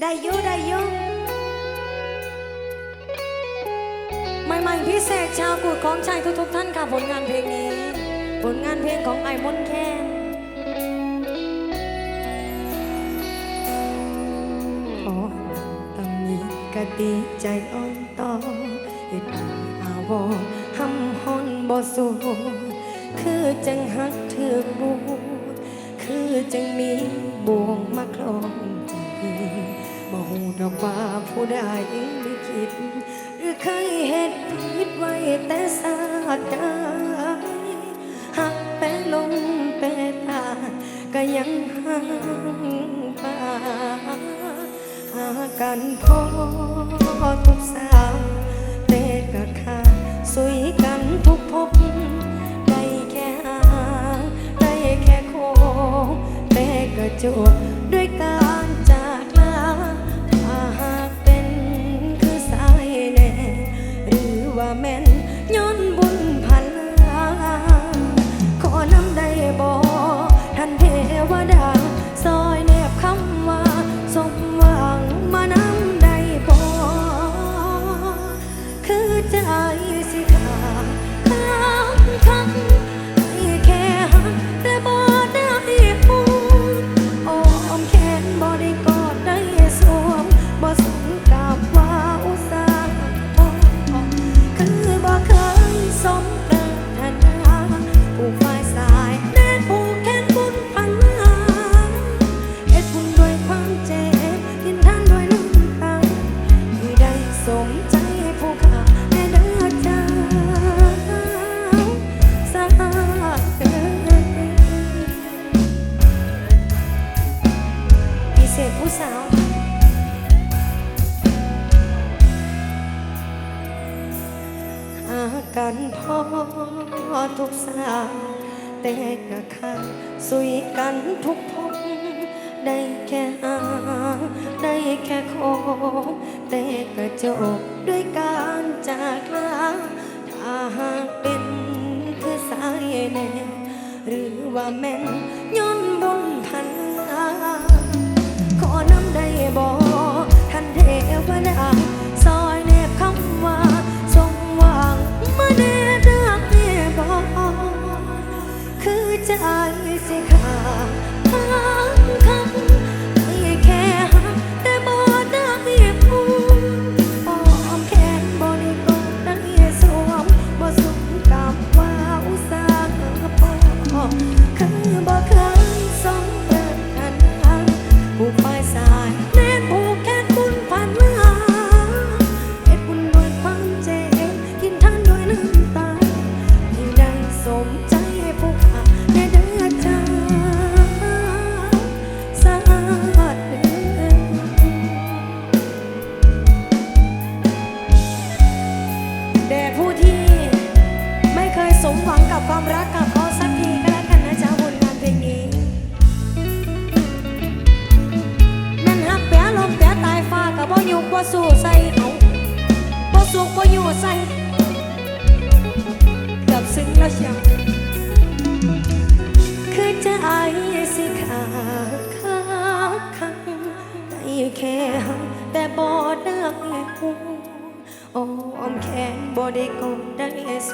ได้ยุได้ยุใหม่ๆพิเศษชาวกูดของชายทุกๆท่านค่ะผลงานเพลงนี้ ผลงานเพลงของไอ้มนแคนอ๋อตำหนิกะติใจอ่อนต่อเฮ็ดให้อาวอหำฮอนบ่สูคือจังหักถือบูคือจังมีบ่วงมาคลอง หูดอกว่าผู้ใดลิขิตหรือเคยเฮ็ดผิดไว้แต่สาดใดหักแปรลมแปรตาก็ยังห่างป่าหากันพอทุกสาวแต่ก็ขาดสุยกันทุกภพได้แค่หาได้แค่โคแต่ก็จบด้วยกา ว่าแม่นย้อน จากลาถ้าหากเป็นคือสายแน่หรือว่าแม่นย้อนบุญพันลาขอน้ำได้บ่ท่านเทวดาซอยแนบคำว่าสมหวังมาแน่รักแน่บ่คือใจ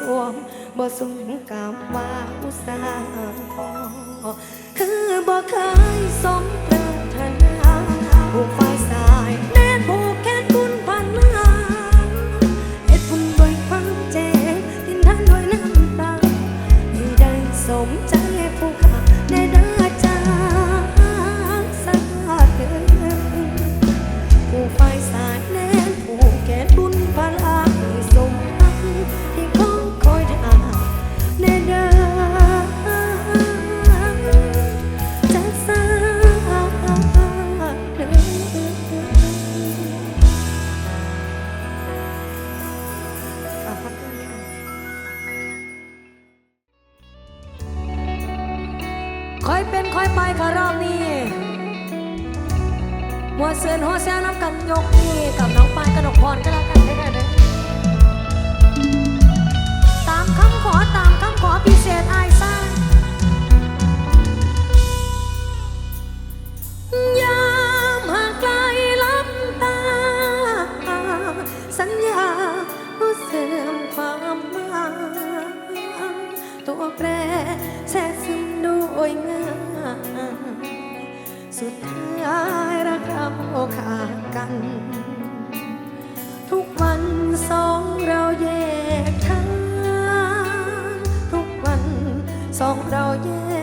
ได้สวมบ่สมกับว่าอุตส่าห์พอคือบ่เคยสมปรารถนาผู้ฝ่ายสาย คอยเป็นคอยไปค่ะรอบนี้มัวเสือนหัวแซวน้ำกันยกนี่กับน้องปานกระนกพรก็แล้วกันได้ไหมตามคำขอตามคำขอพิเศษอ้ายซ่างไกลลับตาสัญญาผู้เสื่อมความหมายตัวแปรแทรกซึม ยงายสุดท้ายรักเราขาดกัน ทุกวันสองเราแยกทาง ทุกวันสองเราแยก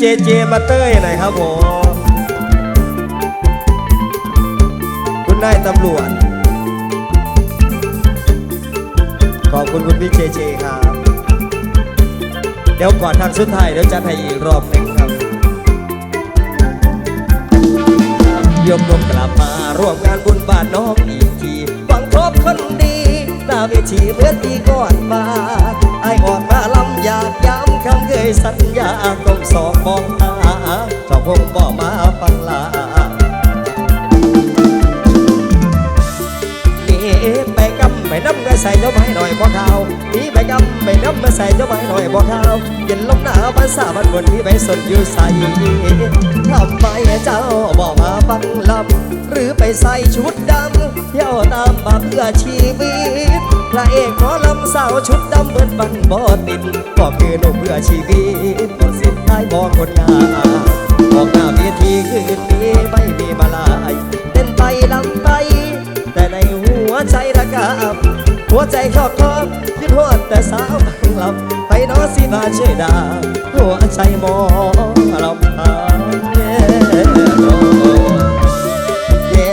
เจเจมาเต้ยหน่อยครับผมคุณนายตำรวจ ขอบคุณคุณพี่เจเจครับ เดี๋ยวก่อนทางสุดท้ายเดี๋ยวจะให้อีกรอบหนึ่งครับยกลมกลับมาร่วมงานบุญบ้านน้องอีกทีหวังพบคนดีหน้าเวทีเหมือนที่ก่อนมาไอออกมาลำอยากย้ำคำเคยสัญ สองมองหาเจ้าคงบอกมาฟังลา ใส่เจ้าไม้หน่อยพอข้าวมีไปกำไปน้ำมาใส่เจ้าไม้หน่อยพอข้าวเย็นลมหนาวภาษาบันบนที่ไปสดอยู่ใส่ทำไมเจ้าบอกมาฟังลำหรือไปใส่ชุดดำเที่ยวตามมาเพื่อชีวิตพระเอกหมอลำสาวชุดดำเหมือนบันบอติดก็คือหนุ่มเพื่อชีวิตหมดสิทธิ์ได้บอกคนงามบอกหน้าเวทีคืนนี้ไม่มีมาลาย หัวใจชอบทองคิดฮอดแต่สาวบางลำไปนอสิมาช่วยดา หัวใจหมอลำพานเย่เย่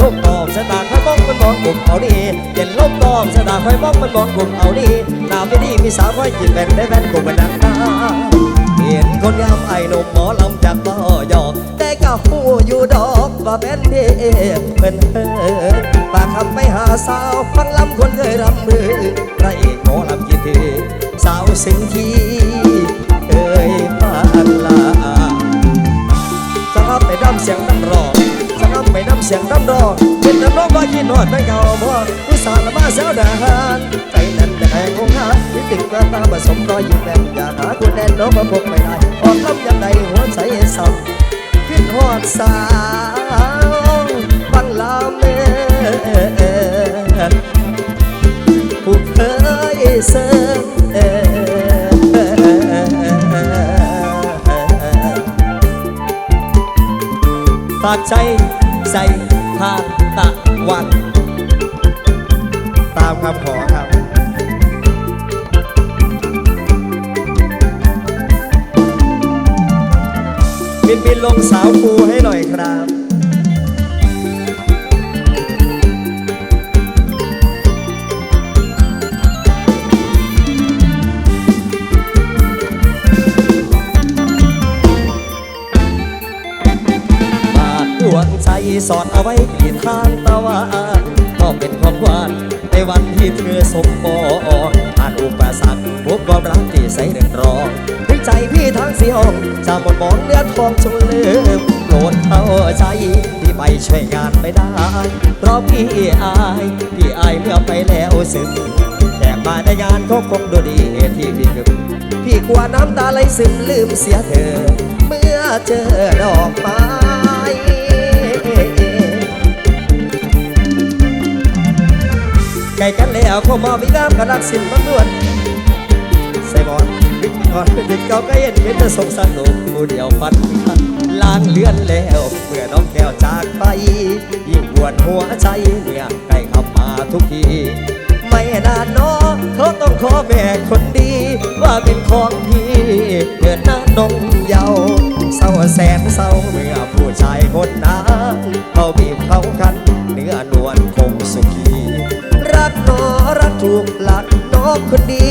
ลมตอบสตาค่อยมองมันมองกลุ่มเอาดีเย็นลมตอบสตาค่อยมองมันมองกลุ่มเอาดีหน้าไม่ดีมีสาวค่อยจิตแบนได้แบนกลุ่มมันนักตาเห็นคนงามไอ้หนุ่มหมอลำจากบ่หยอ กแต่ก็หูอยู่ดอกว่าเป็นเด็กเพิ่นเพิ่นปากคำไปหาสาวฟังลำคนเคยรำมือพระเอกหมอลำคิดถึงสาวสิ่งที่เคยฝันลาสาวไปดำเสียงดำรองสาวไปดำเสียงดำรองเป็นน้ำร้องว่าคิดนอดไม่เก่าบ่ผู้สาวละมาเสียวดานใจนั้นแต่แหงคงหาที่ติดกระตาผสมรอยยิ้มแดงอยากหาคนแดนน้องมาพบไม่ได้ออกลำยังไงหัวใจเศ ร้าขึ้นหอดสาวบังลาเมผู้เคยเสอฝากใจใส่ทานตะวัน ตามคำขอครับ นบินลงสาวปูให้หน่อยครับบาดดวงใจสอดเอาไว้ที่ทางตะวันก็เป็นความหวานในวันที่เธอสมบร มองเนื้อทองจงลืมโปรดเข้าใจที่ไปช่วยงานไม่ได้ เพราะพี่อาย พี่อายเมื่อไปแล้วสึก แต่มาในงานก็คงดูดีที่พี่กึมพี่กลัวน้ำตาไหลซึมลืมเสียเธอ เมื่อเจอดอกไม้ไก่กันแล้วก็มาวิงามกระดักสินมันนวลใส่บอล ก่อนเด็กเก่าก็เห็นเป็นแต่สงสารหนุ่มผู้เดียวฟันกันล้างเลือนแล้วเมื่อน้องแก้วจากไป ยิ่งปวดหัวใจเมื่อใกล้เข้ามาทุกที ไม่นานน้องเขาต้องขอแม่คนดี ว่าเป็นของพี่เกิดหน้านงเยาวเศร้าแสนเศร้าเมื่อผู้ชายคนนั้นเขาบีบเขาคันเนื้อนวลคงสุขี นอรักถูกหลักน้องคนดี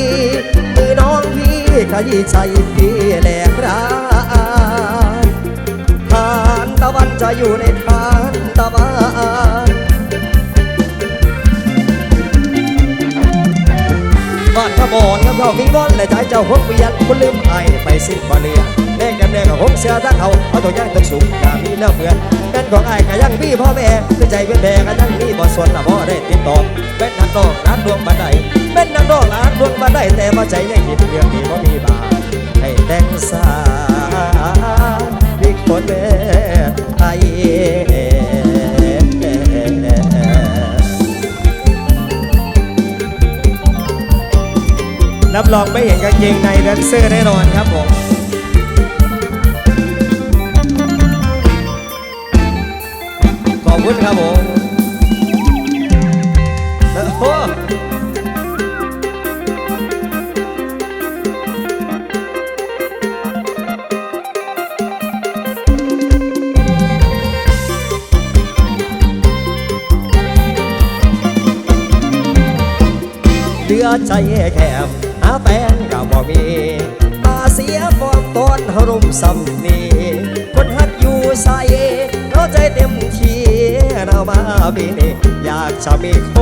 มือน้องพี่ขยี้ใจพี่แหลกร้านทานตะวันจะอยู่ในทานตะวันบ้านขบอนกับเขามีบอนและใจเจ้าหกเวียนคุณลืมไอไปสิ้นบ่เลียแน่ก นแน่กับหกเสียทั้งเขาเอาตัวย่างตัวสูงอย่ามีเนื้อเฟือนแม่นของไอ้ก็ยังมีพ่อแม่คือใจเป็นแม่ก็ยังมีบ่ส่วนละบ่ได้ติดต่อเป็นนักดอกนักดวงบันไดเป็นนักดอกนักดวงบันไดแต่ว่าใจยังคิดเรื่องนี้บ่มีบาให้แต่งสาอีกคนแม่ไอ้รับรองไม่เห็นกางเกงในแดนเซอร์แน่นอนครับผมุณครับผมโอเดือใจแคบหาแฟนก็บ่มีมาเสียฟอกตอนหรุมสำนี มีอยากจะมีโค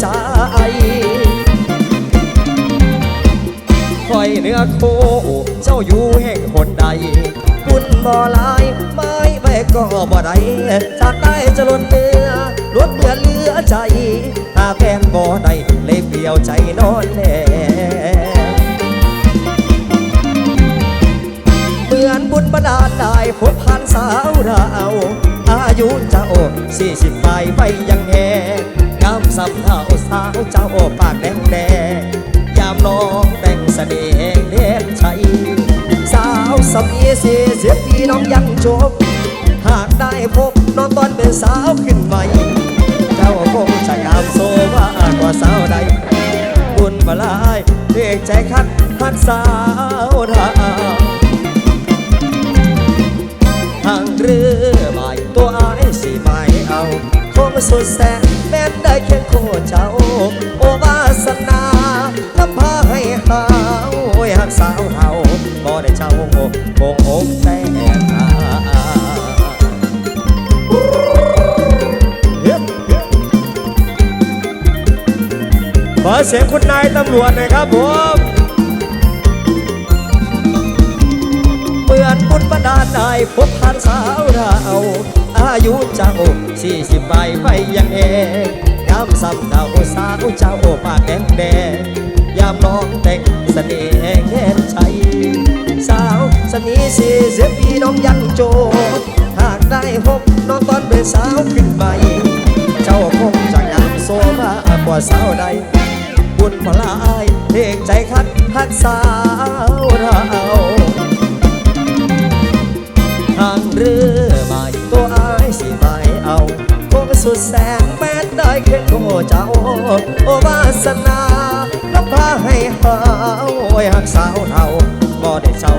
ใจคอยเนื้อโคเจ้าอยู่แห่งคนใดบุญบ่หลายไม่ไปก็บ่ได้จากได้จะล้นเนื้อล้นเนื้อเหลือใจถ้าแฟนบ่ได้เลยเปลี่ยวใจนอนแน่เหมือนบุญประดาลได้พบผ่านสาวเราอา ยุเจ้าสี่สิบปลายไปยังแหงงามสำเท่าสาวเจ้าปากแดงแดงยามน้องแต่งเสน่ห์เด่นชัยสาวสมีสี่สิบปีน้องยังจบหากได้พบน้องตอนเป็นสาวขึ้นใหม่เจ้าคงจะงามโซว่ากว่าสาวใดบุญมาลายเรียกใจคัดหักสาวเราทางเรือใบ ตัวอายสิไม่เอาคงสุดแสนแม้นได้เคียงโคเจ้า โอวาสนาทำพาให้หาโอ้ยหักสาวเฮาบ่ได้เจ้าโง่คงอกแต่ตาขอเสียงคุณนายตำรวจหน่อยครับผมเหมือนบุญบันดาลได้พบผ่านสาวเรา อายุเจ้าสี่สิบไปไปยังเองยามซ้ำเท่าสาวเจ้าปากแดงแดงยามน้องแต่งเสน่ห์แง่ชัยสาวสนีสี่สิบปีน้องยังโจหากได้พบน้องตอนเป็นสาวขึ้นใหม่เจ้าคงจะงามโซมากว่าสาวใดบุญมาลายเพลงใจคัดหักสาวเรา แสงแม้ได้แค่โง่เจ้าโอวาสนาแล้วพาให้หาโอ้ยหักสาวเท่าบ่ได้เศร้า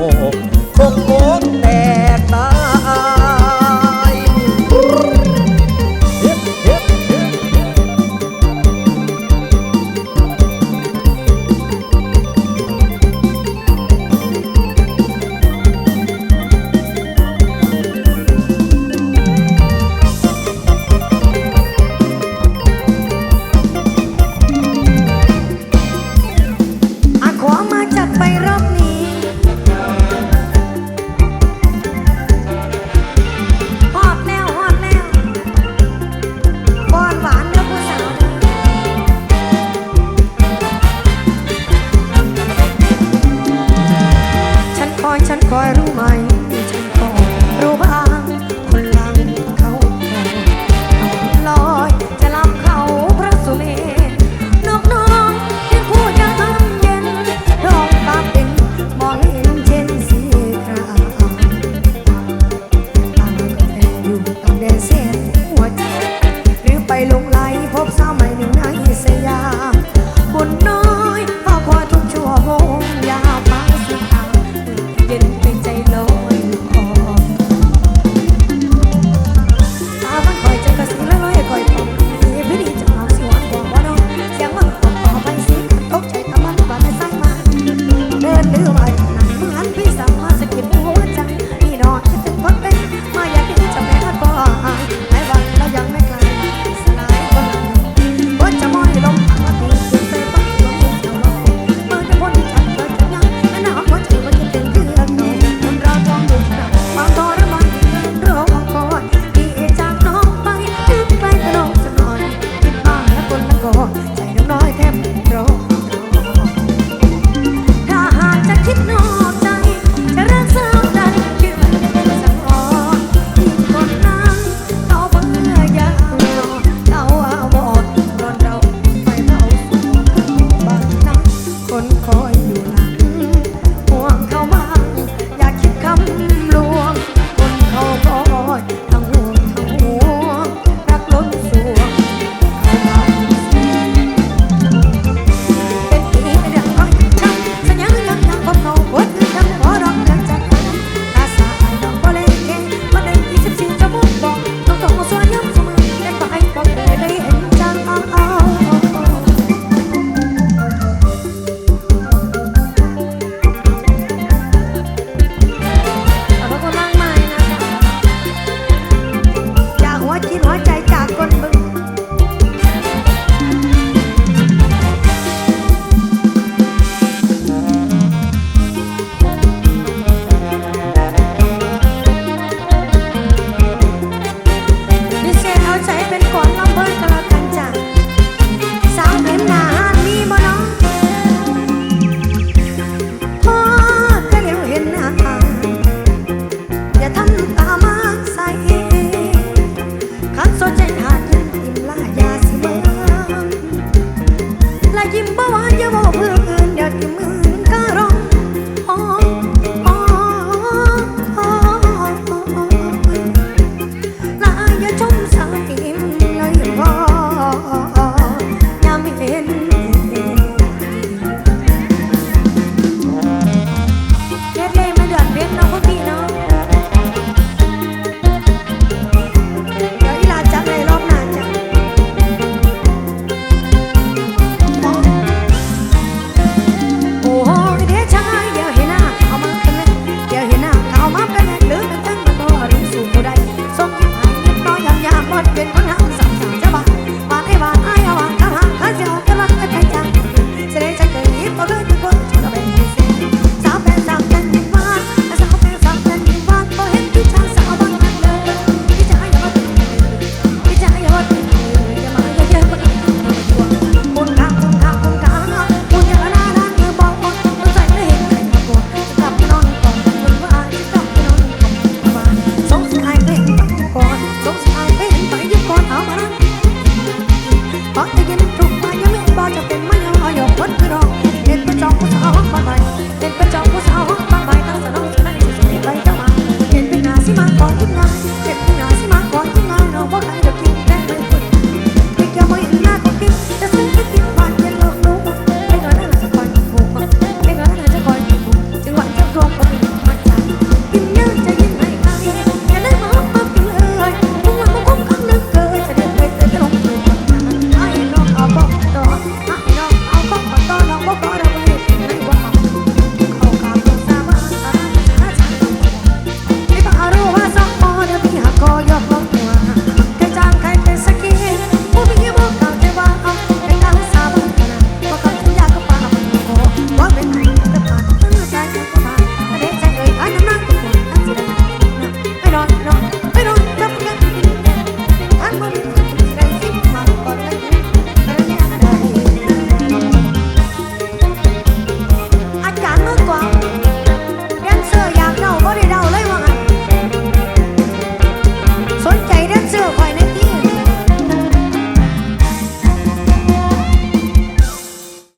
ใจจากคนบึ